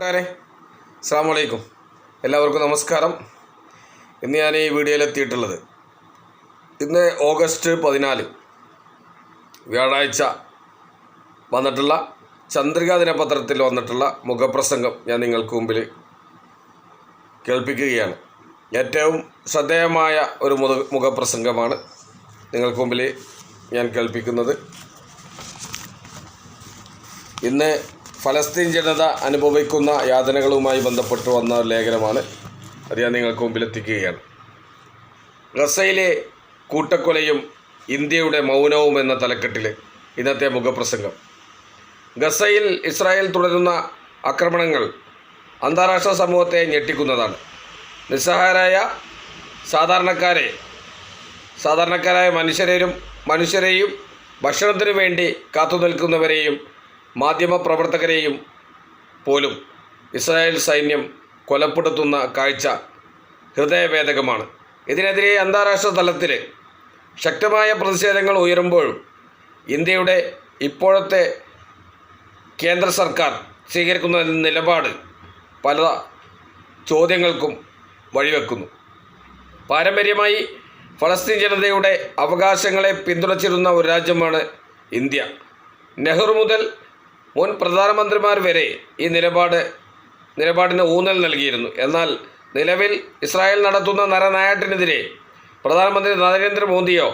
കൂട്ടുകാരെ അസ്സാം വലൈക്കും എല്ലാവർക്കും നമസ്കാരം. ഇന്ന് ഞാൻ ഈ വീഡിയോയിൽ എത്തിയിട്ടുള്ളത് ഇന്ന് ഓഗസ്റ്റ് പതിനാല് വ്യാഴാഴ്ച വന്നിട്ടുള്ള ചന്ദ്രികാ ദിനപത്രത്തിൽ വന്നിട്ടുള്ള മുഖപ്രസംഗം ഞാൻ നിങ്ങൾക്ക് മുമ്പിൽ കേൾപ്പിക്കുകയാണ്. ഏറ്റവും ശ്രദ്ധേയമായ ഒരു മുഖ മുഖപ്രസംഗമാണ് നിങ്ങൾക്ക് മുമ്പിൽ ഞാൻ കേൾപ്പിക്കുന്നത്. ഇന്ന് ഫലസ്തീൻ ജനത അനുഭവിക്കുന്ന യാതനകളുമായി ബന്ധപ്പെട്ട് വന്ന ലേഖനമാണ്. അത് ഞാൻ നിങ്ങൾക്ക് മുമ്പിലെത്തിക്കുകയാണ് ഗസയിലെ കൂട്ടക്കൊലയും ഇന്ത്യയുടെ മൗനവും എന്ന തലക്കെട്ടിൽ ഇന്നത്തെ മുഖപ്രസംഗം. ഗസയിൽ ഇസ്രായേൽ തുടരുന്ന ആക്രമണങ്ങൾ അന്താരാഷ്ട്ര സമൂഹത്തെ ഞെട്ടിക്കുന്നതാണ്. നിസ്സഹായരായ സാധാരണക്കാരെ സാധാരണക്കാരായ മനുഷ്യരെയും മനുഷ്യരെയും ഭക്ഷണത്തിനു വേണ്ടി കാത്തുനിൽക്കുന്നവരെയും മാധ്യമപ്രവർത്തകരെയും പോലും ഇസ്രായേൽ സൈന്യം കൊലപ്പെടുത്തുന്ന കാഴ്ച ഹൃദയവേദകമാണ് ഇതിനെതിരെ അന്താരാഷ്ട്ര തലത്തിൽ ശക്തമായ പ്രതിഷേധങ്ങൾ ഉയരുമ്പോഴും ഇന്ത്യയുടെ ഇപ്പോഴത്തെ കേന്ദ്ര സർക്കാർ സ്വീകരിക്കുന്ന നിലപാട് പല ചോദ്യങ്ങൾക്കും വഴിവെക്കുന്നു. പാരമ്പര്യമായി ഫലസ്തീൻ ജനതയുടെ അവകാശങ്ങളെ പിന്തുണച്ചിരുന്ന ഒരു രാജ്യമാണ് ഇന്ത്യ. നെഹ്റു മുതൽ മുൻ പ്രധാനമന്ത്രിമാർ വരെ ഈ നിലപാട് നിലപാടിന് ഊന്നൽ നൽകിയിരുന്നു. എന്നാൽ നിലവിൽ ഇസ്രായേൽ നടത്തുന്ന നരനായാട്ടിനെതിരെ പ്രധാനമന്ത്രി നരേന്ദ്രമോദിയോ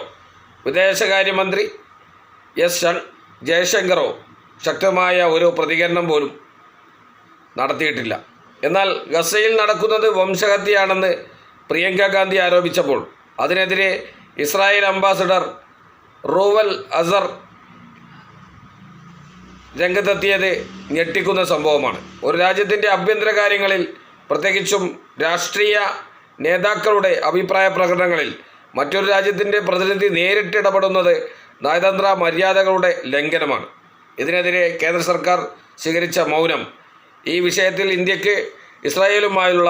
വിദേശകാര്യമന്ത്രി എസ് ജയശങ്കറോ ശക്തമായ ഒരു പ്രതികരണം പോലും നടത്തിയിട്ടില്ല. എന്നാൽ ഗസയിൽ നടക്കുന്നത് വംശഹത്യയാണെന്ന് പ്രിയങ്ക ഗാന്ധി ആരോപിച്ചപ്പോൾ അതിനെതിരെ ഇസ്രായേൽ അംബാസഡർ റൂവൽ അസർ രംഗത്തെത്തിയത് ഞെട്ടിക്കുന്ന സംഭവമാണ്. ഒരു രാജ്യത്തിന്റെ ആഭ്യന്തര കാര്യങ്ങളിൽ പ്രത്യേകിച്ചും രാഷ്ട്രീയ നേതാക്കളുടെ അഭിപ്രായ പ്രകടനങ്ങളിൽ മറ്റൊരു രാജ്യത്തിന്റെ പ്രതിനിധി നേരിട്ട് ഇടപെടുന്നത് നയതന്ത്ര മര്യാദകളുടെ ലംഘനമാണ്. ഇതിനെതിരെ കേന്ദ്ര സർക്കാർ സ്വീകരിച്ച മൗനം. ഈ വിഷയത്തിൽ ഇന്ത്യയ്ക്ക് ഇസ്രായേലുമായുള്ള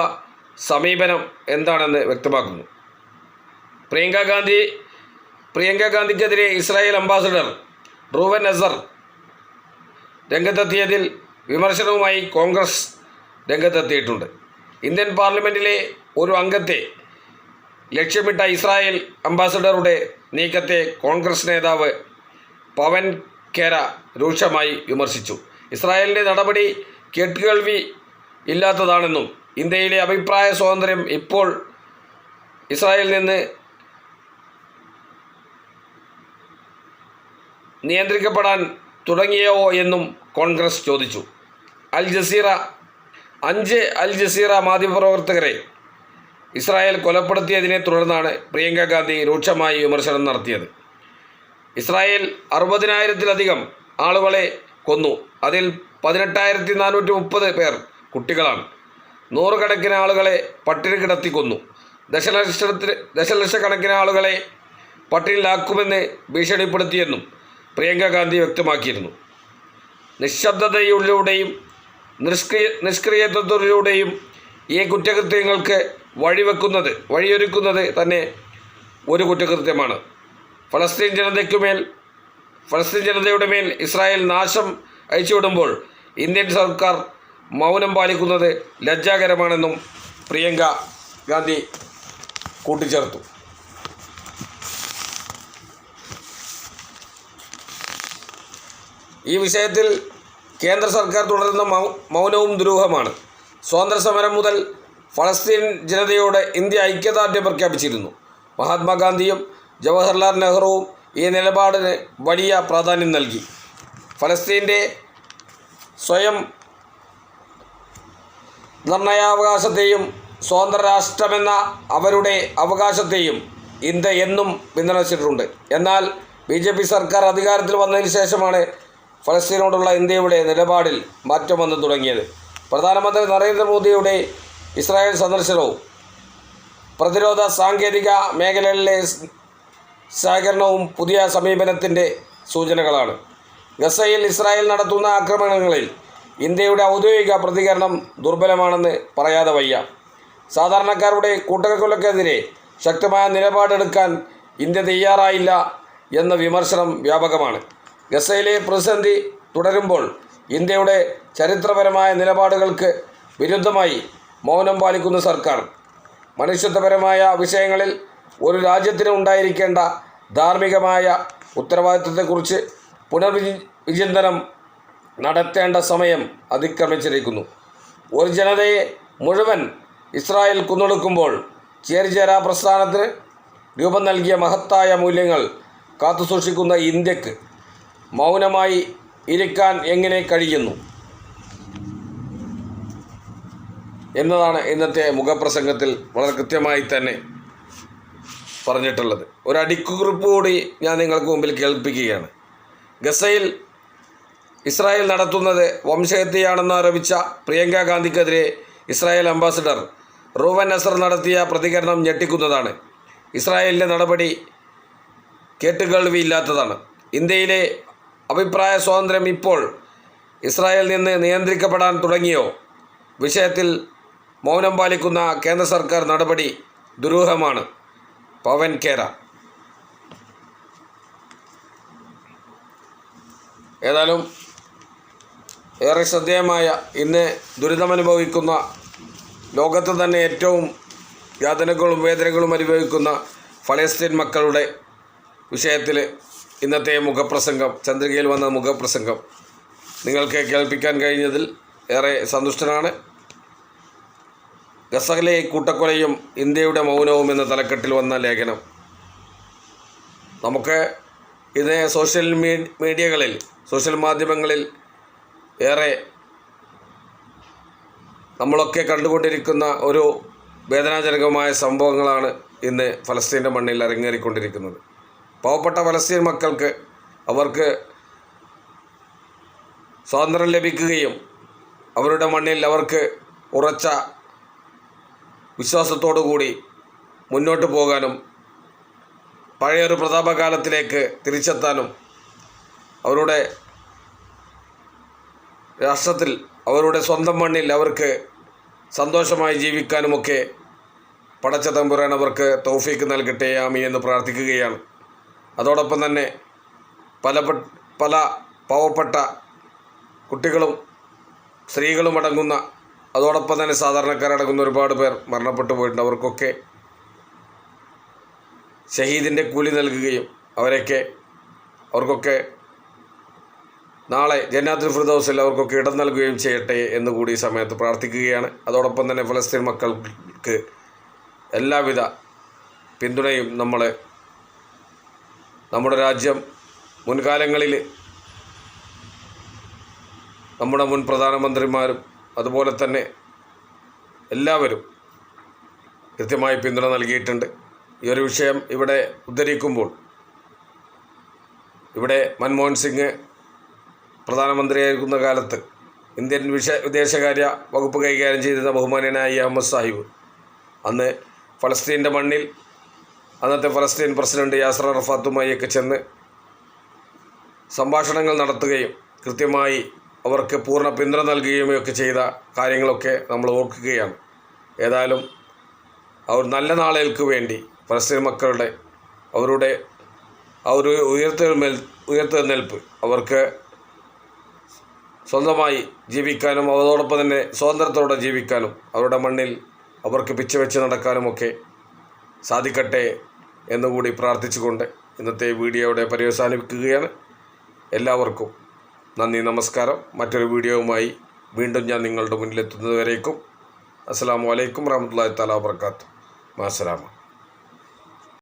സമീപനം എന്താണെന്ന് വ്യക്തമാക്കുന്നു. പ്രിയങ്ക ഗാന്ധി പ്രിയങ്ക ഗാന്ധിക്കെതിരെ ഇസ്രായേൽ അംബാസഡർ റൂവൻ അസർ രംഗത്തെത്തിയതിൽ വിമർശനവുമായി കോൺഗ്രസ് രംഗത്തെത്തിയിട്ടുണ്ട്. ഇന്ത്യൻ പാർലമെന്റിലെ ഒരു അംഗത്തെ ലക്ഷ്യമിട്ട ഇസ്രായേൽ അംബാസഡറുടെ നീക്കത്തെ കോൺഗ്രസ് നേതാവ് പവൻ ഖേര രൂക്ഷമായി വിമർശിച്ചു. ഇസ്രായേലിന്റെ നടപടി കേട്ടുകേൾവി ഇല്ലാത്തതാണെന്നും ഇന്ത്യയിലെ അഭിപ്രായ സ്വാതന്ത്ര്യം ഇപ്പോൾ ഇസ്രായേലിൽ നിന്ന് നിയന്ത്രിക്കപ്പെടാൻ തുടങ്ങിയോ എന്നും കോൺഗ്രസ് ചോദിച്ചു. അൽ ജസീറ അഞ്ച് അൽ ജസീറ മാധ്യമപ്രവർത്തകരെ ഇസ്രായേൽ കൊലപ്പെടുത്തിയതിനെ തുടർന്നാണ് പ്രിയങ്ക ഗാന്ധി രൂക്ഷമായി വിമർശനം നടത്തിയത്. ഇസ്രായേൽ അറുപതിനായിരത്തിലധികം ആളുകളെ കൊന്നു. അതിൽ പതിനെട്ടായിരത്തി നാനൂറ്റി മുപ്പത് പേർ കുട്ടികളാണ്. നൂറുകണക്കിന് ആളുകളെ പട്ടിണി കിടത്തി കൊന്നു. ദശലക്ഷത്തിന് ദശലക്ഷക്കണക്കിന് ആളുകളെ പട്ടിണിയിലാക്കുമെന്ന് ഭീഷണിപ്പെടുത്തിയെന്നും പ്രിയങ്ക ഗാന്ധി വ്യക്തമാക്കിയിരുന്നു. നിശബ്ദതയിലൂടെയും നിഷ്ക്രിയ നിഷ്ക്രിയത്വത്തിലൂടെയും ഈ കുറ്റകൃത്യങ്ങൾക്ക് വഴിവെക്കുന്നത് വഴിയൊരുക്കുന്നത് തന്നെ ഒരു കുറ്റകൃത്യമാണ്. ഫലസ്തീൻ ജനതയ്ക്കുമേൽ ഫലസ്തീൻ ജനതയുടെ മേൽ ഇസ്രായേൽ നാശം അയച്ചുവിടുമ്പോൾ ഇന്ത്യൻ സർക്കാർ മൗനം പാലിക്കുന്നത് ലജ്ജാകരമാണെന്നും പ്രിയങ്ക ഗാന്ധി കൂട്ടിച്ചേർത്തു. ഈ വിഷയത്തിൽ കേന്ദ്ര സർക്കാർ തുടരുന്ന മൗനവും ദുരൂഹമാണ്. സ്വാതന്ത്ര്യ സമരം മുതൽ ഫലസ്തീൻ ജനതയോട് ഇന്ത്യ ഐക്യദാർഢ്യം പ്രഖ്യാപിച്ചിരുന്നു. മഹാത്മാഗാന്ധിയും ജവഹർലാൽ നെഹ്റുവും ഈ നിലപാടിന് വലിയ പ്രാധാന്യം നൽകി. ഫലസ്തീന്റെ സ്വയം നിർണയാവകാശത്തെയും സ്വതന്ത്ര രാഷ്ട്രമെന്ന അവരുടെ അവകാശത്തെയും ഇന്ത്യ എന്നും പിന്തുണച്ചിട്ടുണ്ട്. എന്നാൽ ബി സർക്കാർ അധികാരത്തിൽ വന്നതിന് ശേഷമാണ് ഫലസ്തീനോടുള്ള ഇന്ത്യയുടെ നിലപാടിൽ മാറ്റം വന്നു തുടങ്ങിയത്. പ്രധാനമന്ത്രി നരേന്ദ്രമോദിയുടെ ഇസ്രായേൽ സന്ദർശനവും പ്രതിരോധ സാങ്കേതിക മേഖലകളിലെ സഹകരണവും പുതിയ സമീപനത്തിന്റെ സൂചനകളാണ്. ഗസയിൽ ഇസ്രായേൽ നടത്തുന്ന ആക്രമണങ്ങളിൽ ഇന്ത്യയുടെ ഔദ്യോഗിക പ്രതികരണം ദുർബലമാണെന്ന് പറയാതെ വയ്യ. സാധാരണക്കാരുടെ കൂട്ടക്കൊലക്കെതിരെ ശക്തമായ നിലപാടെടുക്കാൻ ഇന്ത്യ തയ്യാറായില്ല എന്ന വിമർശനം വ്യാപകമാണ്. ഗസയിലെ പ്രതിസന്ധി തുടരുമ്പോൾ ഇന്ത്യയുടെ ചരിത്രപരമായ നിലപാടുകൾക്ക് വിരുദ്ധമായി മൗനം പാലിക്കുന്ന സർക്കാർ. മനുഷ്യത്വപരമായ വിഷയങ്ങളിൽ ഒരു രാജ്യത്തിന് ഉണ്ടായിരിക്കേണ്ട ധാർമ്മികമായ ഉത്തരവാദിത്വത്തെക്കുറിച്ച് പുനർവിചി വിചിന്തനം നടത്തേണ്ട സമയം അതിക്രമിച്ചിരിക്കുന്നു. ഒരു ജനതയെ മുഴുവൻ ഇസ്രായേൽ കുന്നൊടുക്കുമ്പോൾ ചേരിചേരാ പ്രസ്ഥാനത്തിന് രൂപം നൽകിയ മഹത്തായ മൂല്യങ്ങൾ കാത്തുസൂക്ഷിക്കുന്ന ഇന്ത്യയ്ക്ക് മൗനമായി ഇരിക്കാൻ എങ്ങനെ കഴിയുന്നു? എന്നതാണ് ഇന്നത്തെ മുഖപ്രസംഗത്തിൽ വളരെ കൃത്യമായി തന്നെ പറഞ്ഞിട്ടുള്ളത്. ഒരു അടിക്കുറിപ്പ് കൂടി ഞാൻ നിങ്ങൾക്ക് മുമ്പിൽ കേൾപ്പിക്കുകയാണ്. ഗസയിൽ ഇസ്രായേൽ നടത്തുന്നത് വംശഹത്യയാണെന്ന് ആരോപിച്ച പ്രിയങ്ക ഗാന്ധിക്കെതിരെ ഇസ്രായേൽ അംബാസിഡർ റൂവൻ നസർ നടത്തിയ പ്രതികരണം ഞെട്ടിക്കുന്നതാണ്. ഇസ്രായേലിന്റെ നടപടി കേട്ടുകേൾവിയില്ലാത്തതാണ്. ഇന്ത്യയിലെ അഭിപ്രായ സ്വാതന്ത്ര്യം ഇപ്പോൾ ഇസ്രായേലിൽ നിന്ന് നിയന്ത്രിക്കപ്പെടാൻ തുടങ്ങിയോ? വിഷയത്തിൽ മൗനം പാലിക്കുന്ന കേന്ദ്ര സർക്കാർ നടപടി ദുരൂഹമാണ്. പവൻ കേര. ഏതായാലും ഏറെ ശ്രദ്ധേയമായ ഇന്ന് ദുരിതമനുഭവിക്കുന്ന ലോകത്ത് തന്നെ ഏറ്റവും യാതനകളും വേദനകളും അനുഭവിക്കുന്ന ഫലസ്തീൻ മക്കളുടെ വിഷയത്തിൽ ഇന്നത്തെ മുഖപ്രസംഗം ചന്ദ്രികയിൽ വന്ന മുഖപ്രസംഗം നിങ്ങൾക്ക് കേൾപ്പിക്കാൻ കഴിഞ്ഞതിൽ ഏറെ സന്തുഷ്ടനാണ്. ഗസയിലെ കൂട്ടക്കൊലയും ഇന്ത്യയുടെ മൗനവും എന്ന തലക്കെട്ടിൽ വന്ന ലേഖനം. നമുക്ക് ഇത് സോഷ്യൽ മീഡിയകളിൽ സോഷ്യൽ മാധ്യമങ്ങളിൽ ഏറെ നമ്മളൊക്കെ കണ്ടുകൊണ്ടിരിക്കുന്ന ഒരു വേദനാജനകമായ സംഭവങ്ങളാണ് ഇന്ന് ഫലസ്തീന്റെ മണ്ണിൽ അരങ്ങേറിക്കൊണ്ടിരിക്കുന്നത്. പാവപ്പെട്ട പലസ്തീൻ മക്കൾക്ക് അവർക്ക് സ്വാതന്ത്ര്യം ലഭിക്കുകയും അവരുടെ മണ്ണിൽ അവർക്ക് ഉറച്ച വിശ്വാസത്തോടു കൂടി മുന്നോട്ട് പോകാനും പഴയൊരു പ്രതാപകാലത്തിലേക്ക് തിരിച്ചെത്താനും അവരുടെ രാഷ്ട്രത്തിൽ അവരുടെ സ്വന്തം മണ്ണിൽ അവർക്ക് സന്തോഷമായി ജീവിക്കാനുമൊക്കെ പടച്ച തമ്പുരാൻ അവർക്ക് തൗഫീക്ക് നൽകട്ടെ ആമി എന്ന് പ്രാർത്ഥിക്കുകയാണ്. അതോടൊപ്പം തന്നെ പല പല പാവപ്പെട്ട കുട്ടികളും സ്ത്രീകളും അടങ്ങുന്ന അതോടൊപ്പം തന്നെ സാധാരണക്കാരടങ്ങുന്ന ഒരുപാട് പേർ മരണപ്പെട്ടു പോയിട്ടുണ്ട്. അവർക്കൊക്കെ ഷഹീദിന്റെ കൂലി നൽകുകയും അവരൊക്കെ അവർക്കൊക്കെ നാളെ ജന്നാത്തുൽ ഫിർദൗസിൽ അവർക്കൊക്കെ ഇടം നൽകുകയും ചെയ്യട്ടെ എന്ന് കൂടി ഈ സമയത്ത് പ്രാർത്ഥിക്കുകയാണ്. അതോടൊപ്പം തന്നെ ഫലസ്തീൻ മക്കൾക്ക് എല്ലാവിധ പിന്തുണയും നമ്മൾ നമ്മുടെ രാജ്യം മുൻകാലങ്ങളിൽ നമ്മുടെ മുൻ പ്രധാനമന്ത്രിമാരും അതുപോലെ തന്നെ എല്ലാവരും കൃത്യമായി പിന്തുണ നൽകിയിട്ടുണ്ട്. ഈ ഒരു വിഷയം ഇവിടെ ഉദ്ധരിക്കുമ്പോൾ ഇവിടെ മൻമോഹൻ സിംഗ് പ്രധാനമന്ത്രിയായിരിക്കുന്ന കാലത്ത് ഇന്ത്യൻ വിഷ വിദേശകാര്യ വകുപ്പ് കൈകാര്യം ചെയ്തിരുന്ന ബഹുമാനനായ അഹമ്മദ് സാഹിബ് അന്ന് ഫലസ്തീന്റെ മണ്ണിൽ അന്നത്തെ ഫലസ്തീൻ പ്രസിഡന്റ് യാസർ അറഫാത്തുമായൊക്കെ ചെന്ന് സംഭാഷണങ്ങൾ നടത്തുകയും കൃത്യമായി അവർക്ക് പൂർണ പിന്തുണ നൽകുകയും ഒക്കെ ചെയ്ത കാര്യങ്ങളൊക്കെ നമ്മൾ ഓർക്കുകയാണ്. ഏതായാലും അവർ നല്ല നാളുകൾക്ക് വേണ്ടി ഫലസ്തീൻ മക്കളുടെ അവരുടെ ആ ഒരു ഉയർത്തെഴുന്നേൽ ഉയർത്തെഴുന്നേൽപ്പ് അവർക്ക് സ്വന്തമായി ജീവിക്കാനും അവരോടൊപ്പം തന്നെ സ്വാതന്ത്ര്യത്തോടെ ജീവിക്കാനും അവരുടെ മണ്ണിൽ അവർക്ക് പിച്ചവെച്ച് നടക്കാനുമൊക്കെ സാധിക്കട്ടെ എന്നുകൂടി പ്രാർത്ഥിച്ചുകൊണ്ട് ഇന്നത്തെ വീഡിയോയുടെ പര്യവസാനിപ്പിക്കുകയാണ്. എല്ലാവർക്കും നന്ദി നമസ്കാരം. മറ്റൊരു വീഡിയോവുമായി വീണ്ടും ഞാൻ നിങ്ങളുടെ മുന്നിലെത്തുന്നത് വരേക്കും അസ്സാം വലൈക്കും വറഹമത്തല്ലാ തലാ വർക്കാത്തു മാസലാമ